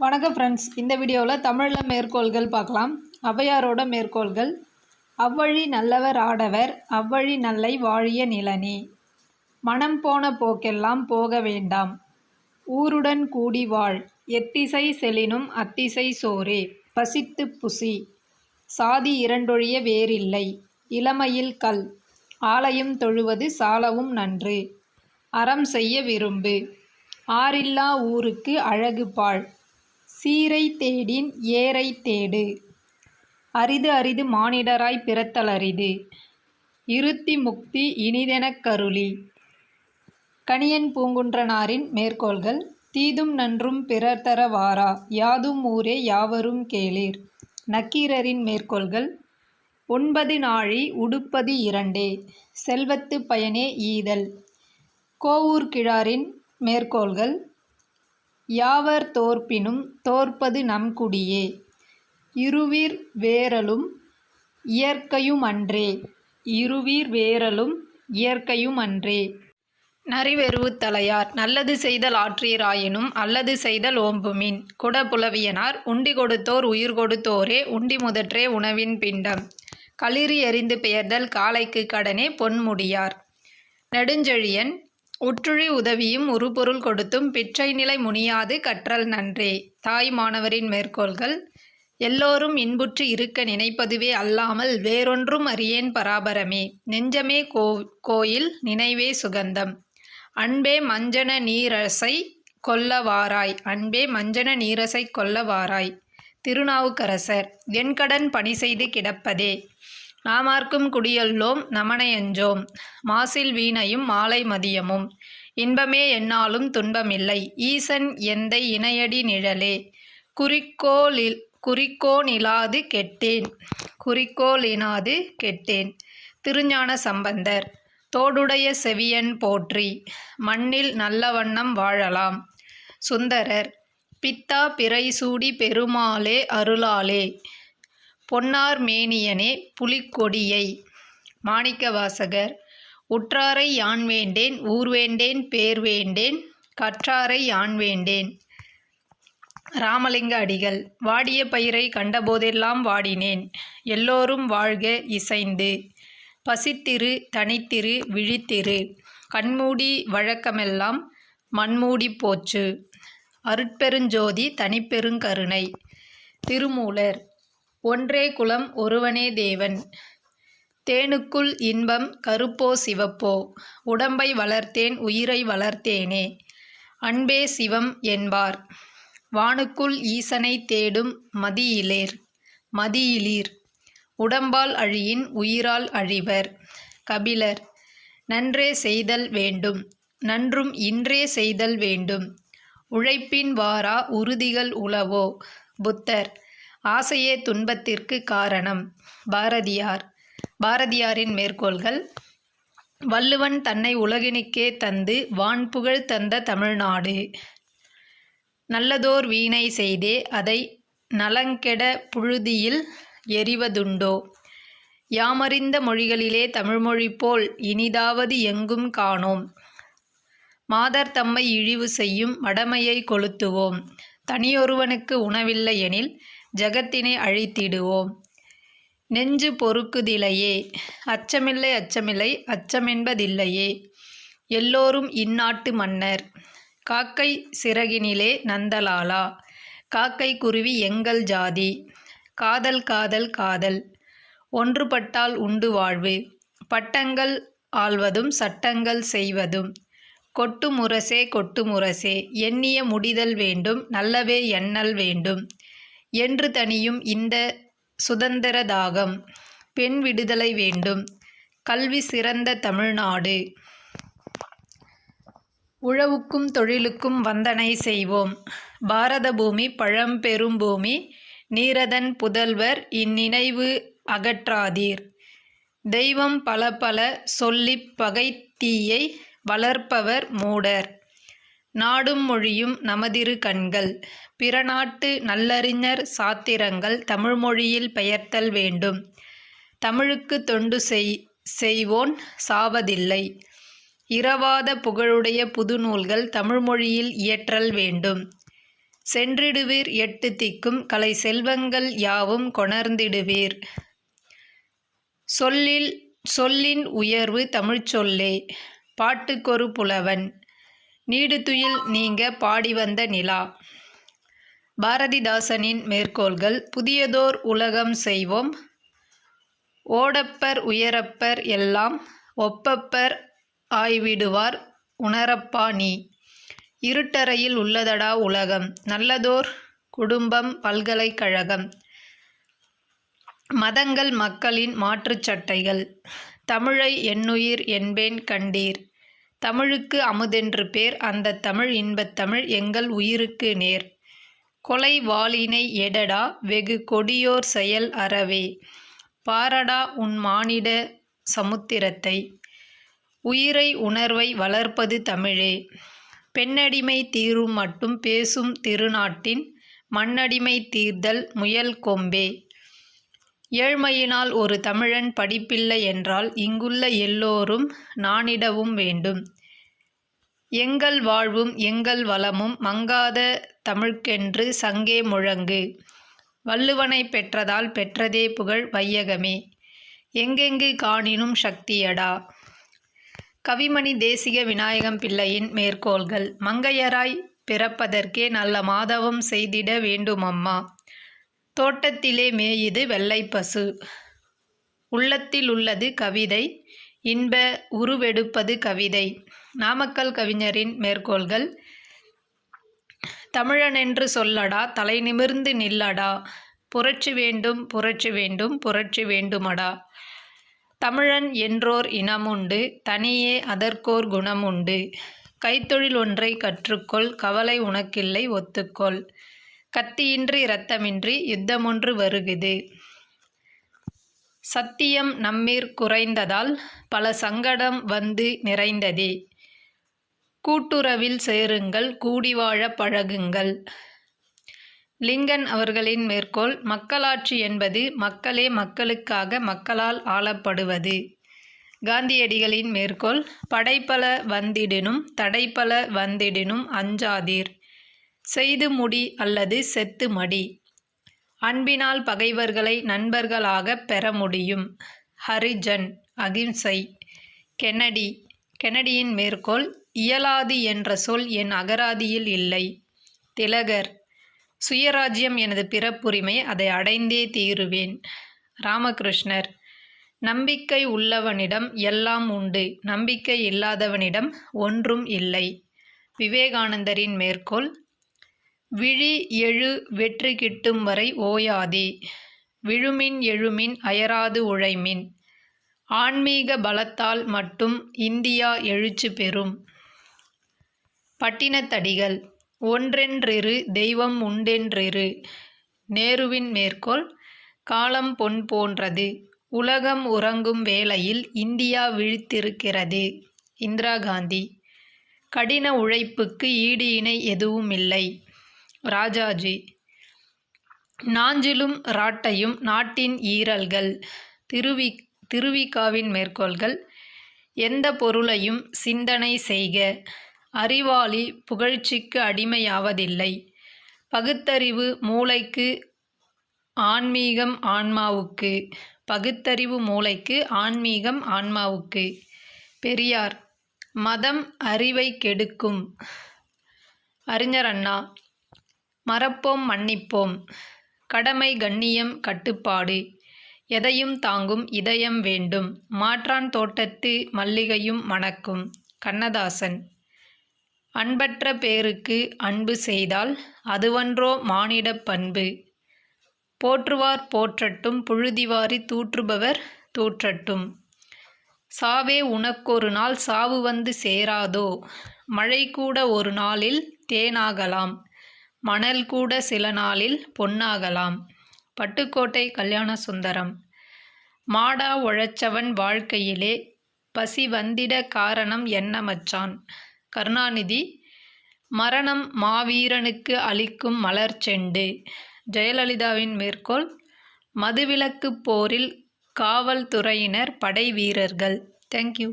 வணக்கம் ஃப்ரெண்ட்ஸ் இந்த வீடியோவில் தமிழில் மேற்கோள்கள் பார்க்கலாம். ஔவையாரோட மேற்கோள்கள் அவ்வழி நல்லவர் ஆடவர் அவ்வழி நல்லை வாழிய நிலனே. மனம் போன போக்கெல்லாம் போக வேண்டாம். ஊருடன் கூடி வாழ். எத்திசை செலினும் அத்திசை சோரே. பசித்து புசி. சாதி இரண்டொழிய வேறில்லை. இளமையில் கல். ஆலயம் தொழுவது சாலவும் நன்று. அறம் செய்ய விரும்பு. ஆறில்லா ஊருக்கு அழகு பாழ். சீரை தேடின் ஏரை தேடு. அரிது அரிது மானிடராய் பிறத்தல் அரிது இருத்தி முக்தி இனிதெனக் கருளி. கணியன் பூங்குன்றனாரின் மேற்கோள்கள் தீதும் நன்றும் பிறர் தர வாரா யாதும் ஊரே யாவரும் கேளீர். நக்கீரரின் மேற்கோள்கள் ஒன்பது நாழி உடுப்பது இரண்டே செல்வத்து பயனே ஈதல். கோவூர் கிழாரின் மேற்கோள்கள் யாவர் தோற்பினும் தோற்பது நம் குடியே இருவீர் வேறலும் இயற்கையுமன்றே. இருவீர் வேறலும் இயற்கையுமன்றே. நரிவெருவு தலையார் நல்லது செய்தல் ஆற்றீராயினும் அல்லது செய்தல் ஓம்புமின். குடபுலவியனார் உண்டி கொடுத்தோர் உயிர் கொடுத்தோரே உண்டி முதற்றே உணவின் பிண்டம். களிறி எறிந்து பெயர்தல் காலைக்கு கடனே பொன்முடியார் நெடுஞ்செழியன் உற்றுழி உதவியும் உருபொருள் கொடுத்தும் பிற்றை நிலை முனியாது கற்றல் நன்றே. தாய் மாணவரின் மேற்கோள்கள் எல்லோரும் இன்புற்று இருக்க நினைப்பதுவே அல்லாமல் வேறொன்றும் அறியேன் பராபரமே. நெஞ்சமே கோ கோயில் நினைவே சுகந்தம். அன்பே மஞ்சன நீரசை கொல்லவாராய். அன்பே மஞ்சன நீரசை கொல்லவாராய். திருநாவுக்கரசர் என் கடன் பணி செய்து கிடப்பதே. நாமார்க்கும் குடியல்லோம் நமனையஞ்சோம் மாசில் வீணையும் மாலை மதியமும். இன்பமே என்னாலும் துன்பமில்லை. ஈசன் எந்தை இணையடி நிழலே. குறிக்கோளில் குறிக்கோணிலாது கெட்டேன். குறிக்கோளினாது கெட்டேன். திருஞான சம்பந்தர் தோடுடைய செவியன் போற்றி மண்ணில் நல்ல வண்ணம் வாழலாம். சுந்தரர் பித்தா பிறை சூடி பெருமாளே அருளாலே. பொன்னார் மேனியனே புலிக்கொடியை. மாணிக்கவாசகர் உற்றாரை யான் வேண்டேன் ஊர் வேண்டேன் பேர் வேண்டேன் கற்றாரை யான் வேண்டேன். ராமலிங்க அடிகள் வாடிய பயிரை கண்டபோதெல்லாம் வாடினேன். எல்லோரும் வாழ்க இசைந்து. பசித்திரு தனித்திரு விழித்திரு. கண்மூடி வழக்கமெல்லாம் மண்மூடி போச்சு. அருட்பெருஞ்சோதி தனிப்பெருங்கருணை. திருமூலர் ஒன்றே குலம் ஒருவனே தேவன். தேனுக்குள் இன்பம் கருப்போ சிவப்போ. உடம்பை வளர்த்தேன் உயிரை வளர்த்தேனே. அன்பே சிவம் என்பார். வானுக்குள் ஈசனை தேடும் மதியிலேர் மதியிலீர். உடம்பால் அழியின் உயிரால் அழிவர். கபிலர் நன்றே செய்தல் வேண்டும். நன்றும் இன்றே செய்தல் வேண்டும். உழைப்பின் வாரா உறுதிகள் உளவோ. புத்தர் ஆசையே துன்பத்திற்கு காரணம். பாரதியார். பாரதியாரின் மேற்கோள்கள் வள்ளுவன் தன்னை உலகினுக்கே தந்து வான்புகழ் தந்த தமிழ்நாடு. நல்லதோர் வீணை செய்தே அதை நலங்கெட புழுதியில் எறிவதுண்டோ? யாமறிந்த மொழிகளிலே தமிழ்மொழி போல் இனிதாவது எங்கும் காணோம். மாதர் தம்மை இழிவு செய்யும் மடமையை கொளுத்துவோம். தனியொருவனுக்கு உணவில்லை எனில் ஜகத்தினை அழித்திடுவோம். நெஞ்சு பொறுக்குதிலையே. அச்சமில்லை அச்சமில்லை அச்சமென்பதில்லையே. எல்லோரும் இந்நாட்டு மன்னர். காக்கை சிறகினிலே நந்தலாலா. காக்கை குருவி எங்கள் ஜாதி. காதல் காதல் காதல். ஒன்றுபட்டால் உண்டு வாழ்வு. பட்டங்கள் ஆள்வதும் சட்டங்கள் செய்வதும். கொட்டு முரசே கொட்டு முரசே. எண்ணிய முடிதல் வேண்டும் நல்லவே எண்ணல் வேண்டும். என்று தனியும் இந்த சுதந்திர தாகம் பெண் விடுதலை வேண்டும். கல்வி சிறந்த தமிழ்நாடு. உழவுக்கும் தொழிலுக்கும் வந்தனை செய்வோம். பாரத பூமி பழம்பெரும் பூமி நீரதன் புதல்வர் இந்நினைவு அகற்றாதீர். தெய்வம் பல பல சொல்லிப் பகைத்தீயை வளர்ப்பவர் மூடர். நாடும் மொழியும் நமதிரு கண்கள். பிறநாட்டு நல்லறிஞர் சாத்திரங்கள் தமிழ்மொழியில் பெயர்த்தல் வேண்டும். தமிழுக்கு தொண்டு செய் செய்வோன் சாவதில்லை. இரவாத புகழுடைய புது நூல்கள் தமிழ்மொழியில் இயற்றல் வேண்டும். சென்றிடுவீர் எட்டு திக்கும் கலை செல்வங்கள் யாவும் கொணர்ந்திடுவீர். சொல்லில் சொல்லின் உயர்வு தமிழ்ச்சொல்லே பாட்டுக்கொரு புலவன் நீடுதுயில் நீங்க பாடி வந்த நிலா. பாரதிதாசனின் மேற்கோள்கள் புதியதோர் உலகம் செய்வோம் ஓடப்பர் உயரப்பர் எல்லாம் ஒப்பப்பர் ஆய்விடுவார் உணரப்பா நீ. இருட்டறையில் உள்ளதடா உலகம் நல்லதோர் குடும்பம் பல்கலைக்கழகம். மதங்கள் மக்களின் மாற்றுச் சட்டைகள் தமிழை என்னுயிர் என்பேன் கண்டீர். தமிழுக்கு அமுதென்று பேர் அந்த தமிழ் இன்பத் தமிழ் எங்கள் உயிருக்கு நேர். கொலை வாளினை எடடா வெகு கொடியோர் செயல் அறவே. பாரடா உன் மானிட சமுத்திரத்தை. உயிரை உணர்வை வளர்ப்பது தமிழே. பெண்ணடிமை தீரும் மட்டும் பேசும் திருநாட்டின் மண்ணடிமை தீர்தல் முயல் கொம்பே. ஏழ்மையினால் ஒரு தமிழன் படிப்பில்லை என்றால் இங்குள்ள எல்லோரும் நானிடவும் வேண்டும். எங்கள் வாழ்வும் எங்கள் வளமும் மங்காத தமிழ்க்கென்று சங்கே முழங்கு. வள்ளுவனை பெற்றதால் பெற்றதே புகழ் வையகமே. எங்கெங்கு காணினும் சக்தியடா. கவிமணி தேசிக விநாயகம் பிள்ளையின் மேற்கோள்கள் மங்கையராய் பிறப்பதற்கே நல்ல மாதவம் செய்திட வேண்டுமம்மா. தோட்டத்திலே மேயுது வெள்ளைப்பசு உள்ளத்தில் உள்ளது கவிதை இன்ப உருவெடுப்பது கவிதை. நாமக்கல் கவிஞரின் மேற்கோள்கள் தமிழனென்று சொல்லடா தலை நிமிர்ந்து நில்லடா புரட்சி வேண்டும் புரட்சி வேண்டும் புரட்சி வேண்டுமடா. தமிழன் என்றோர் இனமுண்டு தனியே அதற்கோர் குணமுண்டு. கைத்தொழில் ஒன்றை கற்றுக்கொள் கவலை உனக்கில்லை ஒத்துக்கொள். கத்தியின்றி இரத்தமின்றி யுத்தமொன்று வருகுது. சத்தியம் நம்மீர் குறைந்ததால் பல சங்கடம் வந்து நிறைந்ததே. கூட்டுறவில் சேருங்கள் கூடி வாழ பழகுங்கள். லிங்கன் அவர்களின் மேற்கோள் மக்களாட்சி என்பது மக்களே மக்களுக்காக மக்களால் ஆளப்படுவது. காந்தியடிகளின் மேற்கோள் படைப்பல வந்திடினும் தடைப்பல வந்திடினும் அஞ்சாதீர். செய்து முடி அல்லது செத்து மடி. அன்பினால் பகைவர்களை நண்பர்களாக பெற முடியும். ஹரிஜன் அகிம்சை. கென்னடி கென்னடியின் மேற்கோள் இயலாது என்ற சொல் என் அகராதியில் இல்லை. திலகர் சுயராஜ்யம் எனது பிறப்புரிமை அதை அடைந்தே தீருவேன். ராமகிருஷ்ணர் நம்பிக்கை உள்ளவனிடம் எல்லாம் உண்டு. நம்பிக்கை இல்லாதவனிடம் ஒன்றும் இல்லை. விவேகானந்தரின் மேற்கோள் விழி எழு வெற்றி கிட்டும் வரை ஓயாதே. விழுமின் எழுமின் அயராது உழைமின். ஆன்மீக பலத்தால் மட்டும் இந்தியா எழுச்சி பெறும். பட்டினத்தடிகள் ஒன்றென்றிரு தெய்வம் உண்டென்றிரு. நேருவின் மேற்கோள் காலம் பொன் போன்றது. உலகம் உறங்கும் வேளையில் இந்தியா விழித்திருக்கிறது. இந்திரா காந்தி கடின உழைப்புக்கு ஈடு இணை எதுவும் இல்லை ராஜாஜி நாஞ்சிலும் ராட்டையும் நாட்டின் ஈரல்கள் திருவி திருவிக்காவின் மேற்கோள்கள் எந்த பொருளையும் சிந்தனை செய்க அறிவாளி புகழ்ச்சிக்கு அடிமையாவதில்லை. பகுத்தறிவு மூளைக்கு ஆன்மீகம் ஆன்மாவுக்கு பகுத்தறிவு மூளைக்கு ஆன்மீகம் ஆன்மாவுக்கு. பெரியார் மதம் அறிவை கெடுக்கும். அறிஞர் அண்ணா மறப்போம் மன்னிப்போம். கடமை கண்ணியம் கட்டுப்பாடு. எதையும் தாங்கும் இதயம் வேண்டும். மாற்றான் தோட்டத்து மல்லிகையும் மணக்கும். கண்ணதாசன். அன்பற்ற பேருக்கு அன்பு செய்தால் அதுவன்றோ மானிடப் பண்பு. போற்றுவார் போற்றட்டும் புழுதிவாரி தூற்றுபவர் தூற்றட்டும். சாவே உனக்கொரு நாள் சாவு வந்து சேராதோ? மழை கூட ஒரு நாளில் தேனாகலாம். மணல் கூட சில நாளில் பொன்னாகலாம். பட்டுக்கோட்டை கல்யாண சுந்தரம். மாடா உழைச்சவன் வாழ்க்கையிலே பசி வந்திட காரணம் என்ன மச்சான்? கருணாநிதி மரணம் மாவீரனுக்கு அளிக்கும் மலர் செண்டு. ஜெயலலிதாவின் மேற்கோள் மதுவிலக்கு போரில் காவல்துறையினர் படை வீரர்கள் தேங்க்யூ